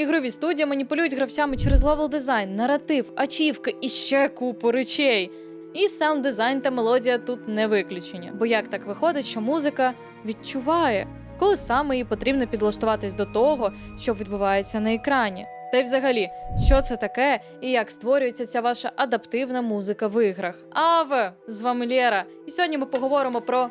Ігрові студії маніпулюють гравцями через левел дизайн, наратив, ачівки і ще купу речей. І саунд дизайн та мелодія тут не виключення. Бо як так виходить, що музика відчуває, коли саме їй потрібно підлаштуватись до того, що відбувається на екрані. Та й взагалі, що це таке і як створюється ця ваша адаптивна музика в іграх. Аве! З вами Лєра. І сьогодні ми поговоримо про.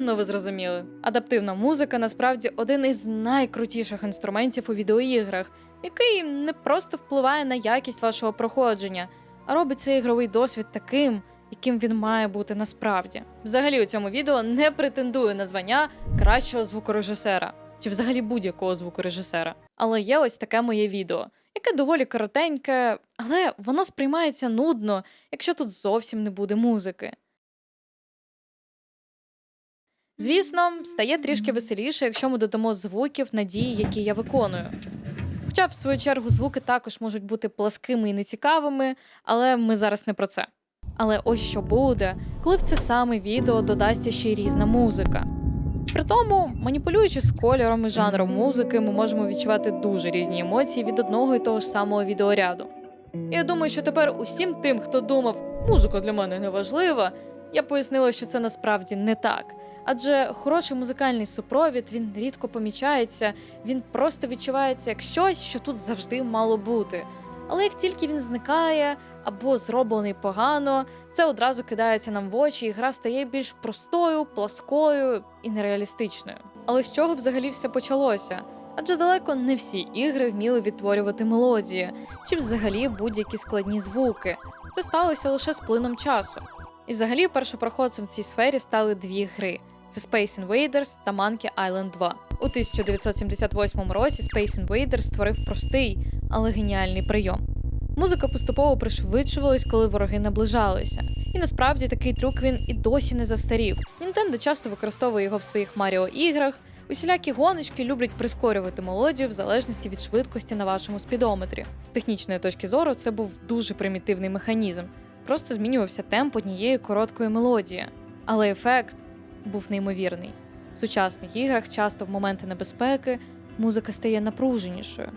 Ну, ви зрозуміли. Адаптивна музика насправді один із найкрутіших інструментів у відеоіграх, який не просто впливає на якість вашого проходження, а робить цей ігровий досвід таким, яким він має бути насправді. Взагалі у цьому відео не претендую на звання кращого звукорежисера чи взагалі будь-якого звукорежисера. Але є ось таке моє відео, яке доволі коротеньке, але воно сприймається нудно, якщо тут зовсім не буде музики. Звісно, стає трішки веселіше, якщо ми додамо звуків надії, які я виконую. Хоча, в свою чергу, звуки також можуть бути пласкими і нецікавими, але ми зараз не про це. Але ось що буде, коли в це саме відео додасться ще й різна музика. При тому, маніпулюючи з кольором і жанром музики, ми можемо відчувати дуже різні емоції від одного і того ж самого відеоряду. І я думаю, що тепер усім тим, хто думав, музика для мене не важлива, я пояснила, що це насправді не так. Адже хороший музикальний супровід він рідко помічається, він просто відчувається як щось, що тут завжди мало бути. Але як тільки він зникає або зроблений погано, це одразу кидається нам в очі, і гра стає більш простою, пласкою і нереалістичною. Але з чого взагалі все почалося? Адже далеко не всі ігри вміли відтворювати мелодії чи взагалі будь-які складні звуки. Це сталося лише з плином часу. І взагалі першопроходцем в цій сфері стали дві гри: це Space Invaders та Monkey Island 2. У 1978 році Space Invaders створив простий, але геніальний прийом. Музика поступово пришвидшувалась, коли вороги наближалися. І насправді такий трюк він і досі не застарів. Nintendo часто використовує його в своїх Маріо іграх. Усілякі гоночки люблять прискорювати мелодію в залежності від швидкості на вашому спідометрі. З технічної точки зору це був дуже примітивний механізм. Просто змінювався темп однієї короткої мелодії. Але ефект був неймовірний. В сучасних іграх часто в моменти небезпеки музика стає напруженішою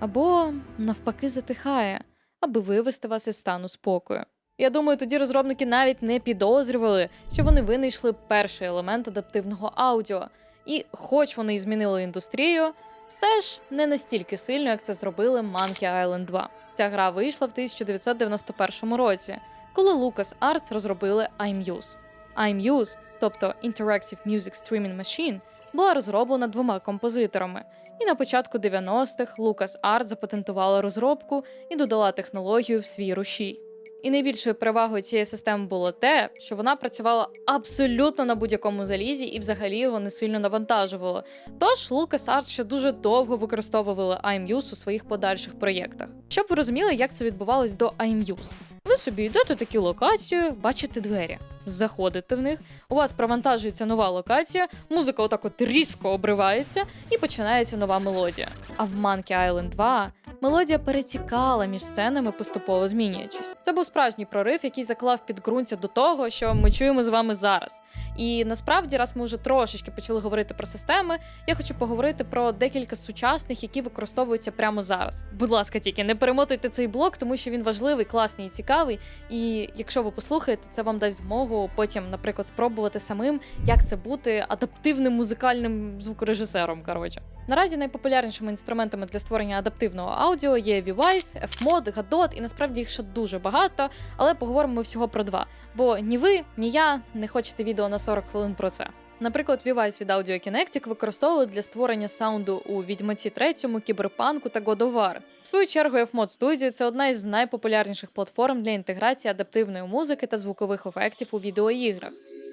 або навпаки затихає, аби вивести вас із стану спокою. Я думаю, тоді розробники навіть не підозрювали, що вони винайшли перший елемент адаптивного аудіо, і, хоч вони і змінили індустрію, все ж не настільки сильно, як це зробили Monkey Island 2. Ця гра вийшла в 1991 році, коли LucasArts розробили iMuse. iMuse, тобто Interactive Music Streaming Machine, була розроблена двома композиторами. І на початку 90-х LucasArts запатентувала розробку і додала технологію в свій рушій. І найбільшою перевагою цієї системи було те, що вона працювала абсолютно на будь-якому залізі і взагалі його не сильно навантажувала. Тож LucasArts ще дуже довго використовували iMuse у своїх подальших проєктах. Щоб ви розуміли, як це відбувалось до iMuse. Ви собі йдете такі локацію, бачите двері, заходите в них, у вас провантажується нова локація, музика отак от різко обривається і починається нова мелодія. А в Monkey Island 2 мелодія перетікала між сценами, поступово змінюючись. Це був справжній прорив, який заклав підґрунтя до того, що ми чуємо з вами зараз. І насправді, раз ми вже трошечки почали говорити про системи, я хочу поговорити про декілька сучасних, які використовуються прямо зараз. Будь ласка, тільки не перемотуйте цей блок, тому що він важливий, класний і цікавий. І якщо ви послухаєте, це вам дасть змогу потім, наприклад, спробувати самим, як це бути адаптивним музикальним звукорежисером. Коротше, наразі найпопулярнішими інструментами для створення адаптивного аудіо є V-Wise, F-Mod, Godot, і насправді їх ще дуже багато, але поговоримо всього про два. Бо ні ви, ні я не хочете відео на 40 хвилин про це. Наприклад, V-Wise від Audio Kinetic використовували для створення саунду у Відьмаці 3, Кіберпанку та God of War. В свою чергу F-Mod Studio – це одна із найпопулярніших платформ для інтеграції адаптивної музики та звукових ефектів у відеоіграх.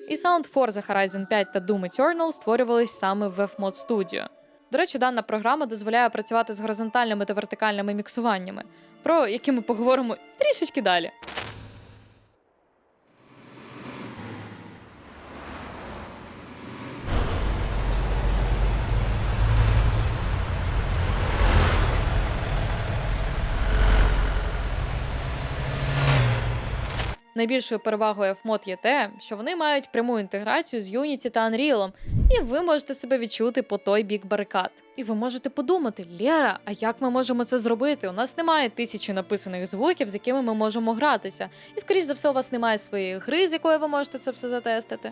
І саунд Forza Horizon 5 та Doom Eternal створювались саме в F-Mod Studio. До речі, дана програма дозволяє працювати з горизонтальними та вертикальними міксуваннями, про які ми поговоримо трішечки далі. Найбільшою перевагою Fmod є те, що вони мають пряму інтеграцію з Unity та Unreal, і ви можете себе відчути по той бік барикад. І ви можете подумати, Лєра, а як ми можемо це зробити? У нас немає тисячі написаних звуків, з якими ми можемо гратися. І, скоріш за все, у вас немає своєї гри, з якої ви можете це все затестити.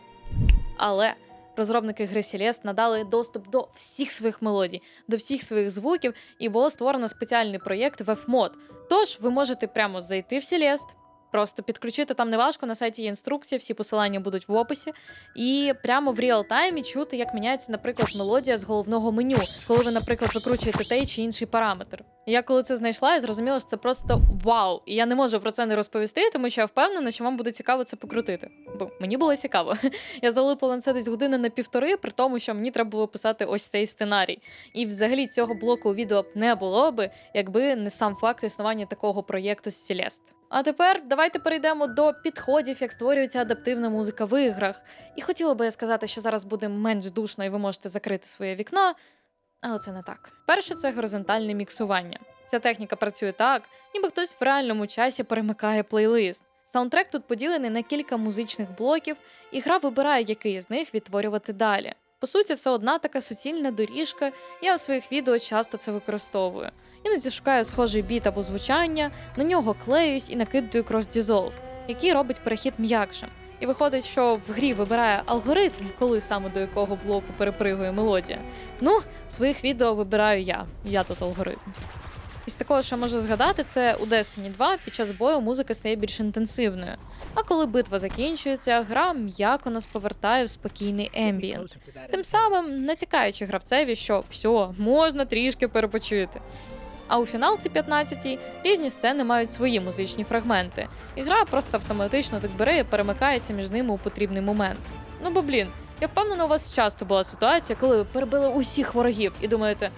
Але розробники гри Celeste надали доступ до всіх своїх мелодій, до всіх своїх звуків, і було створено спеціальний проєкт WebMod. Тож ви можете прямо зайти в Celeste, Просто підключити там неважко, на сайті є інструкція, всі посилання будуть в описі. І прямо в реал-таймі чути, як міняється, наприклад, мелодія з головного меню, коли ви, наприклад, викручуєте той чи інший параметр. Я коли це знайшла, я зрозуміла, що це просто вау! І я не можу про це не розповісти, тому що я впевнена, що вам буде цікаво це покрутити. Бо мені було цікаво. Я залипала на це десь години на півтори, при тому, що мені треба було писати ось цей сценарій. І взагалі цього блоку відео б не було би, якби не сам факт існування такого проєкту з Celeste. А тепер давайте перейдемо до підходів, як створюється адаптивна музика в іграх. І хотіла би я сказати, що зараз буде менш душно, і ви можете закрити своє вікно, але це не так. Перше, це горизонтальне міксування. Ця техніка працює так, ніби хтось в реальному часі перемикає плейлист. Саундтрек тут поділений на кілька музичних блоків, і гра вибирає, який з них відтворювати далі. По суті, це одна така суцільна доріжка. Я у своїх відео часто це використовую. Іноді шукаю схожий біт або звучання, на нього клеюсь і накидаю крос-дізолв, який робить перехід м'якшим. І виходить, що в грі вибирає алгоритм, коли саме до якого блоку перепригує мелодія. Ну, в своїх відео вибираю я. Я тут алгоритм. Із такого, що можу згадати, це у Destiny 2 під час бою музика стає більш інтенсивною. А коли битва закінчується, гра м'яко нас повертає в спокійний ембієнт, тим самим натякаючи гравцеві, що все, можна трішки перепочити. А у фіналці 15-й різні сцени мають свої музичні фрагменти, і гра просто автоматично так бере і перемикається між ними у потрібний момент. Ну бо блін, я впевнена, у вас часто була ситуація, коли ви перебили усіх ворогів і думаєте,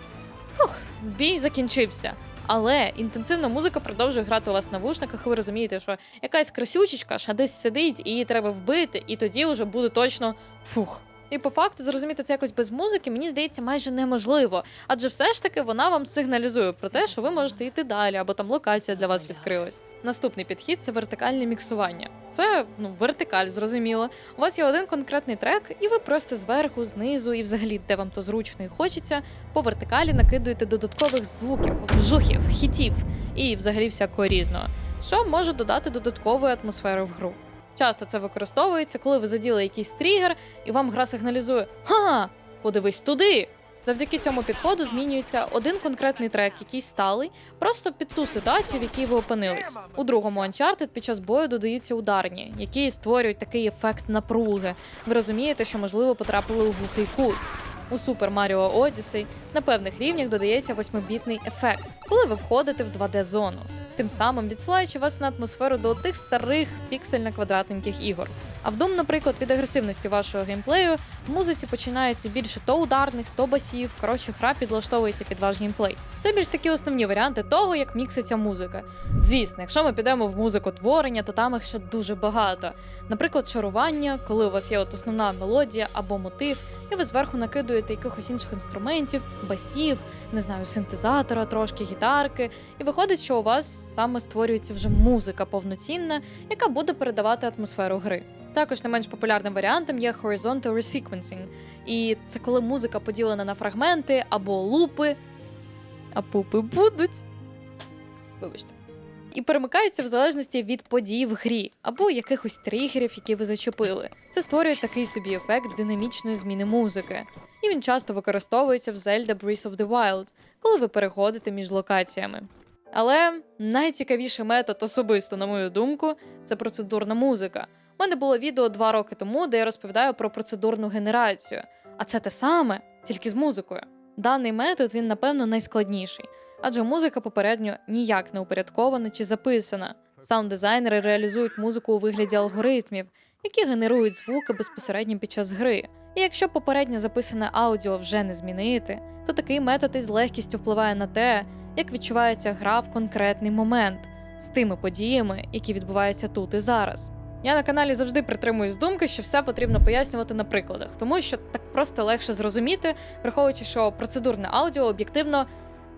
хух, бій закінчився. Але інтенсивна музика продовжує грати у вас в навушниках, і ви розумієте, що якась красючечка ж десь сидить, і її треба вбити, і тоді вже буде точно фух. І по факту зрозуміти це якось без музики, мені здається, майже неможливо. Адже все ж таки вона вам сигналізує про те, що ви можете йти далі, або там локація для вас відкрилась. Наступний підхід це вертикальне міксування. Це ну вертикаль, зрозуміло. У вас є один конкретний трек, і ви просто зверху, знизу, і взагалі, де вам то зручно і хочеться, по вертикалі накидуєте додаткових звуків, вжухів, хітів і взагалі всякого різного, що може додати додаткової атмосфери в гру. Часто це використовується, коли ви заділи якийсь тригер, і вам гра сигналізує Ха, подивись туди. Завдяки цьому підходу змінюється один конкретний трек, який сталий, просто під ту ситуацію, в якій ви опинились. У другому Uncharted під час бою додаються ударні, які створюють такий ефект напруги. Ви розумієте, що можливо потрапили у глухий кут. У Super Mario Odyssey на певних рівнях додається восьмибітний ефект, коли ви входите в 2D-зону тим самим відсилаючи вас на атмосферу до тих старих піксельно-квадратненьких ігор. А в Doom, наприклад, від агресивності вашого геймплею в музиці починається більше то ударних, то басів. Коротше, гра підлаштовується під ваш геймплей. Це більш такі основні варіанти того, як мікситься музика. Звісно, якщо ми підемо в музику творення, то там їх ще дуже багато. Наприклад, шарування, коли у вас є от основна мелодія або мотив, і ви зверху накидуєте якихось інших інструментів, басів, не знаю, синтезатора, трошки гітарки, і виходить, що у вас саме створюється вже музика повноцінна, яка буде передавати атмосферу гри. Також не менш популярним варіантом є Horizontal Resequencing. І це коли музика поділена на фрагменти або лупи, а пупи будуть. Вибачте. І перемикається в залежності від подій в грі або якихось тригерів, які ви зачепили. Це створює такий собі ефект динамічної зміни музики. І він часто використовується в Zelda Breath of the Wild, коли ви переходите між локаціями. Але найцікавіший метод, особисто, на мою думку, це процедурна музика. У мене було відео два роки тому, де я розповідаю про процедурну генерацію. А це те саме, тільки з музикою. Даний метод він, напевно, найскладніший, адже музика попередньо ніяк не упорядкована чи записана. Саунд-дизайнери реалізують музику у вигляді алгоритмів, які генерують звуки безпосередньо під час гри. І якщо попередньо записане аудіо вже не змінити, то такий метод із легкістю впливає на те, як відчувається гра в конкретний момент з тими подіями, які відбуваються тут і зараз. Я на каналі завжди притримуюсь думки, що все потрібно пояснювати на прикладах, тому що так просто легше зрозуміти, враховуючи, що процедурне аудіо об'єктивно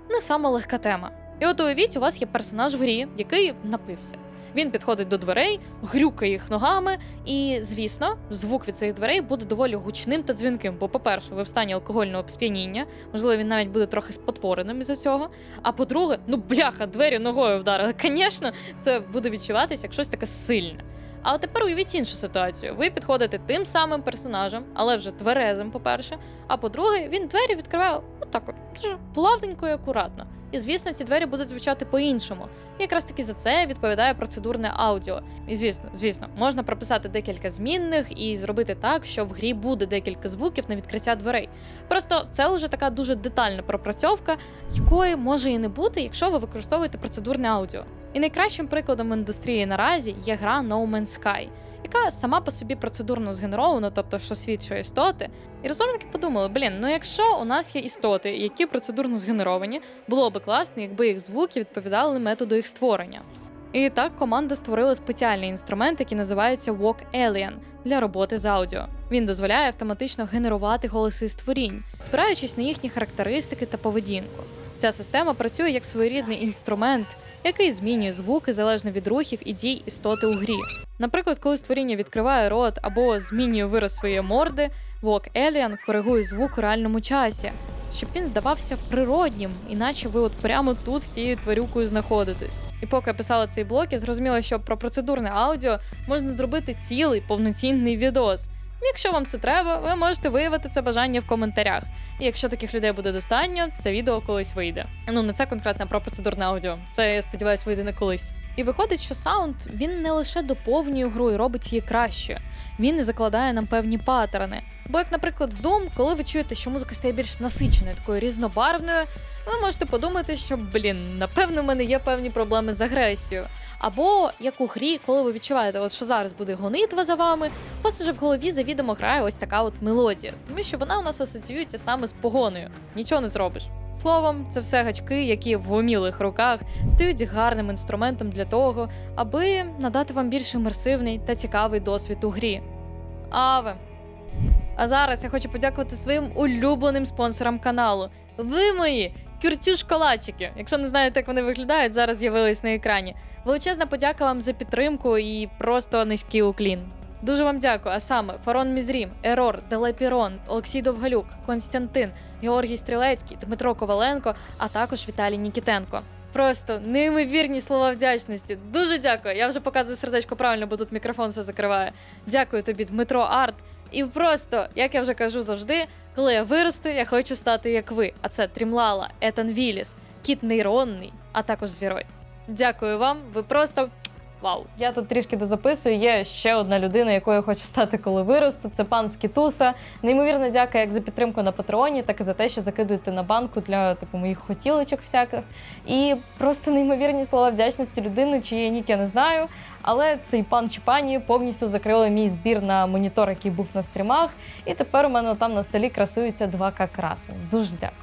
не сама легка тема. І от уявіть, у вас є персонаж в грі, який напився. Він підходить до дверей, грюкає їх ногами, і, звісно, звук від цих дверей буде доволі гучним та дзвінким. Бо, по-перше, ви в стані алкогольного сп'яніння, можливо, він навіть буде трохи спотвореним із-за цього. А по-друге, ну бляха, двері ногою вдарили. Звісно, це буде відчуватися як щось таке сильне. А от тепер уявіть іншу ситуацію. Ви підходите тим самим персонажем, але вже тверезим, по-перше. А по-друге, він двері відкриває отак, от, плавненько і акуратно. І звісно, ці двері будуть звучати по-іншому. І якраз таки за це відповідає процедурне аудіо. І звісно, звісно, можна прописати декілька змінних і зробити так, що в грі буде декілька звуків на відкриття дверей. Просто це вже така дуже детальна пропрацьовка, якої може і не бути, якщо ви використовуєте процедурне аудіо. І найкращим прикладом індустрії наразі є гра No Man's Sky, яка сама по собі процедурно згенерована, тобто що світ, що істоти. І розробники подумали: блін, ну якщо у нас є істоти, які процедурно згенеровані, було би класно, якби їх звуки відповідали методу їх створення. І так команда створила спеціальний інструмент, який називається Walk Alien для роботи з аудіо. Він дозволяє автоматично генерувати голоси створінь, спираючись на їхні характеристики та поведінку. Ця система працює як своєрідний інструмент, який змінює звуки залежно від рухів і дій істоти у грі. Наприклад, коли створіння відкриває рот або змінює вираз своєї морди, Walk Alien коригує звук у реальному часі, щоб він здавався природнім, іначе ви от прямо тут з тією тварюкою знаходитесь. І поки я писала цей блок, я зрозуміла, що про процедурне аудіо можна зробити цілий повноцінний відос. Якщо вам це треба, ви можете виявити це бажання в коментарях. І якщо таких людей буде достатньо, це відео колись вийде. Ну не це конкретно про процедурне аудіо. Це я сподіваюся, вийде не колись. І виходить, що саунд він не лише доповнює гру і робить її кращою, він і закладає нам певні паттерни. Бо, як, наприклад, в Doom, коли ви чуєте, що музика стає більш насиченою, такою різнобарвною, ви можете подумати, що блін, напевно, в мене є певні проблеми з агресією. Або як у грі, коли ви відчуваєте, от що зараз буде гонитва за вами, у вас вже в голові завідомо грає ось така от мелодія, тому що вона у нас асоціюється саме з погоною. Нічого не зробиш. Словом, це все гачки, які в умілих руках стають гарним інструментом для того, аби надати вам більш імерсивний та цікавий досвід у грі. Аве. А зараз я хочу подякувати своїм улюбленим спонсорам каналу. Ви мої кюртюшколачики. Якщо не знаєте, як вони виглядають, зараз з'явились на екрані. Величезна подяка вам за підтримку і просто низький уклін. Дуже вам дякую. А саме Фарон Мізрім, Ерор, Делепірон, Олексій Довгалюк, Константин, Георгій Стрілецький, Дмитро Коваленко, а також Віталій Нікітенко. Просто неймовірні слова вдячності. Дуже дякую. Я вже показую сердечко правильно, бо тут мікрофон все закриває. Дякую тобі, Дмитро Арт. І просто, як я вже кажу завжди, коли я виросту, я хочу стати як ви. А це Трімлала, Етан Віліс, Кіт Нейронний, а також Звіроїд. Дякую вам. Ви просто вау. Я тут трішки дозаписую. Є ще одна людина, якою я хочу стати, коли виросту. Це пан Скітуса. Неймовірно дяка як за підтримку на Патреоні, так і за те, що закидуєте на банку для типу моїх хотілочок всяких. І просто неймовірні слова вдячності людини, чиї нік я не знаю. Але цей пан чи пані повністю закрили мій збір на монітор, який був на стрімах. І тепер у мене там на столі красуються 2К краси. Дуже дякую.